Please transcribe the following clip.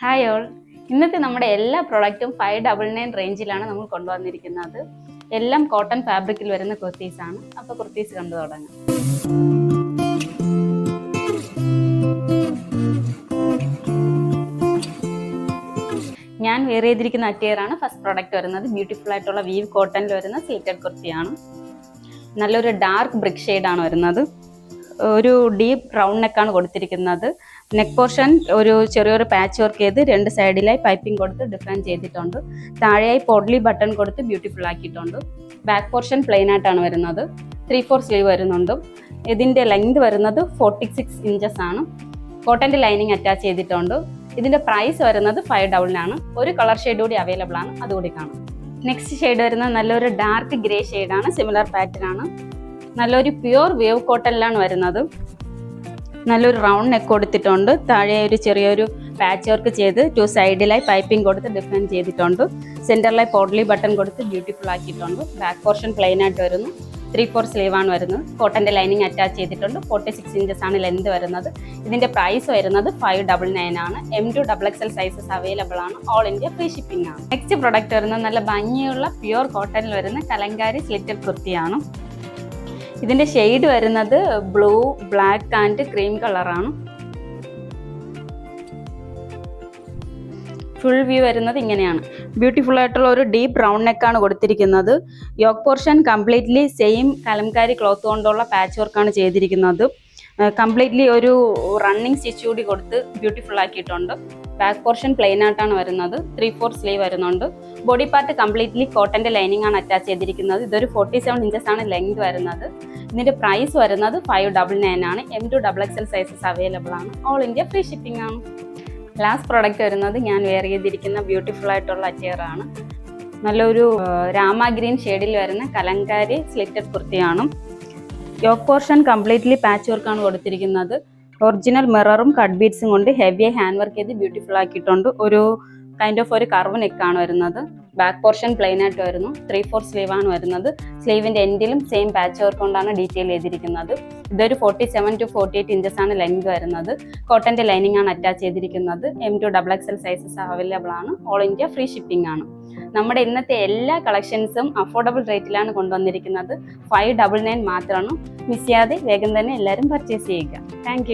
Hi all ഇന്നത്തെ നമ്മുടെ എല്ലാ പ്രൊഡക്റ്റും ഫൈവ് ഡബിൾ നയൻ റേഞ്ചിലാണ് നമ്മൾ കൊണ്ടുവന്നിരിക്കുന്നത്. എല്ലാം കോട്ടൺ ഫാബ്രിക്കിൽ വരുന്ന കുർത്തീസ് ആണ്. അപ്പോൾ കുർത്തീസ് കണ്ടു തുടങ്ങാം. ഞാൻ വേറെ ചെയ്തിരിക്കുന്ന അറ്റിയറാണ് ഫസ്റ്റ് പ്രോഡക്റ്റ് വരുന്നത്. ബ്യൂട്ടിഫുൾ ആയിട്ടുള്ള വീവ് കോട്ടണിൽ വരുന്ന സീറ്റഡ് കുർത്തിയാണ്. നല്ലൊരു ഡാർക്ക് ബ്രിക് ഷെയ്ഡാണ് വരുന്നത്. ഒരു ഡീപ്പ് റൗണ്ട് നെക്കാണ് കൊടുത്തിരിക്കുന്നത്. നെക്ക് പോർഷൻ ഒരു ചെറിയൊരു പാച്ച് വർക്ക് ചെയ്ത് രണ്ട് സൈഡിലായി പൈപ്പിംഗ് കൊടുത്ത് ഡിഫൈൻ ചെയ്തിട്ടുണ്ട്. താഴെയായി പൊഡ്ലി ബട്ടൺ കൊടുത്ത് ബ്യൂട്ടിഫുൾ ആക്കിയിട്ടുണ്ട്. ബാക്ക് പോർഷൻ പ്ലെയിൻ ആയിട്ടാണ് വരുന്നത്. ത്രീ ഫോർ സ്ലീവ് വരുന്നുണ്ട്. ഇതിന്റെ ലെങ്ത് വരുന്നത് ഫോർട്ടി സിക്സ് ഇഞ്ചസ് ആണ് കോട്ടന്റെ ലൈനിങ് അറ്റാച്ച് ചെയ്തിട്ടുണ്ട്. ഇതിന്റെ പ്രൈസ് വരുന്നത് ഫൈവ് ഡബിളിനാണ് ഒരു കളർ ഷെയ്ഡ് കൂടി അവൈലബിൾ ആണ്. അതുകൂടി കാണാം. നെക്സ്റ്റ് ഷെയ്ഡ് വരുന്നത് നല്ലൊരു ഡാർക്ക് ഗ്രേ ഷെയ്ഡാണ് സിമിലർ പാറ്റേൺ ആണ്. നല്ലൊരു പ്യുവർ വേവ് കോട്ടനിലാണ് വരുന്നത്. നല്ലൊരു റൗണ്ട് നെക്ക് കൊടുത്തിട്ടുണ്ട്. താഴെ ഒരു ചെറിയൊരു പാച്ച് വർക്ക് ചെയ്ത് ടു സൈഡിലായി പൈപ്പിംഗ് കൊടുത്ത് ഡിഫൈൻ ചെയ്തിട്ടുണ്ട്. സെന്ററിലായി പോഡ്ലി ബട്ടൺ കൊടുത്ത് ബ്യൂട്ടിഫുൾ ആക്കിയിട്ടുണ്ട്. ബാക്ക് പോർഷൻ പ്ലെയിൻ ആയിട്ട് വരുന്നു. ത്രീ ഫോർ ആണ് വരുന്നത്. കോട്ടന്റെ ലൈനിങ് അറ്റാച്ച് ചെയ്തിട്ടുണ്ട്. ഫോർട്ടി സിക്സ് ഇഞ്ചസ് ആണ് ലെന്ത് വരുന്നത്. ഇതിന്റെ പ്രൈസ് വരുന്നത് ഫൈവ് ഡബിൾ നയൻ ആണ്. M to double X L sizes available ആണ്. ഓൾ ഇന്ത്യ ഫ്രീ ഷിപ്പിംഗ് ആണ്. നെക്സ്റ്റ് പ്രൊഡക്റ്റ് വരുന്നത് നല്ല ഭംഗിയുള്ള പ്യുവർ കോട്ടണിൽ വരുന്ന കലങ്കാരി സ്ലിറ്റഡ് കുർത്തിയാണ്. ഇതിന്റെ ഷെയ്ഡ് വരുന്നത് ബ്ലൂ ബ്ലാക്ക് ആൻഡ് ക്രീം കളറാണ് ഫുൾ വ്യൂ വരുന്നത് ഇങ്ങനെയാണ്. ബ്യൂട്ടിഫുൾ ആയിട്ടുള്ള ഒരു ഡീപ്പ് ബ്രൗൺ നെക്കാണ് കൊടുത്തിരിക്കുന്നത്. Yoke portion completely same kalamkari cloth കൊണ്ടുള്ള പാച്ച് വർക്കാണ് ചെയ്തിരിക്കുന്നത്. കംപ്ലീറ്റ്ലി ഒരു റണ്ണിങ് സ്റ്റിച്ച് കൂടി കൊടുത്ത് ബ്യൂട്ടിഫുൾ ആക്കിയിട്ടുണ്ട്. ബാക്ക് പോർഷൻ പ്ലെയിൻ ആയിട്ടാണ് വരുന്നത്. ത്രീ ഫോർ സ്ലീവ് വരുന്നുണ്ട്. ബോഡി പാർട്ട് കംപ്ലീറ്റ്ലി കോട്ടന്റെ ലൈനിങ് ആണ് അറ്റാച്ച് ചെയ്തിരിക്കുന്നത്. ഇതൊരു ഫോർട്ടി സെവൻ ഇഞ്ചസ് ആണ് ലെങ്ത് വരുന്നത്. ഇതിന്റെ പ്രൈസ് വരുന്നത് ഫൈവ് ഡബിൾ നയൻ ആണ്. M to double X L sizes available ആണ്. ഓൾ ഇന്ത്യ ഫ്രീ ഷിപ്പിംഗ് ആണ്. ലാസ്റ്റ് പ്രോഡക്റ്റ് വരുന്നത് ഞാൻ വെയർ ചെയ്തിരിക്കുന്ന ബ്യൂട്ടിഫുൾ ആയിട്ടുള്ള അറ്റിയർ ആണ്. നല്ലൊരു രാമ ഗ്രീൻ ഷെയ്ഡിൽ വരുന്ന കലങ്കാരി സ്ലിറ്റഡ് കുർത്തിയാണ്. യോക്ക് പോർഷൻ കംപ്ലീറ്റ്ലി പാച്ച് വർക്കാണ് കൊടുത്തിരിക്കുന്നത്. ഒറിജിനൽ മിററും കട്ട് ബീഡ്സും കൊണ്ട് ഹെവി ഹാൻഡ് വർക്ക് ചെയ്ത് ബ്യൂട്ടിഫുൾ ആക്കിയിട്ടുണ്ട്. ഒരു കൈൻഡ് ഓഫ് ഒരു കർവ് നെക്കാണ് വരുന്നത്. ബാക്ക് പോർഷൻ പ്ലെയിൻ ആയിട്ട് വരുന്നു. ത്രീ ഫോർ സ്ലീവ് ആണ് വരുന്നത്. സ്ലീവിന്റെ എൻഡിലും സെയിം പാച്ച് വർക്ക് കൊണ്ടാണ് ഡീറ്റെയിൽ ചെയ്തിരിക്കുന്നത്. ഇതൊരു forty seven to forty eight inches ആണ് ലെങ്ത് വരുന്നത്. കോട്ടന്റെ ലൈനിങ് ആണ് അറ്റാച്ച് ചെയ്തിരിക്കുന്നത്. M to double XL sizes available ആണ്. ഓൾ ഇന്ത്യ ഫ്രീ ഷിപ്പിംഗ് ആണ്. നമ്മുടെ ഇന്നത്തെ എല്ലാ കളക്ഷൻസും അഫോർഡബിൾ റേറ്റിലാണ് കൊണ്ടുവന്നിരിക്കുന്നത്. ഫൈവ് ഡബിൾ നയൻ മാത്രമാണ്. മിസ് ചെയ്യാതെ വേഗം തന്നെ എല്ലാവരും പർച്ചേസ് ചെയ്യുക. താങ്ക്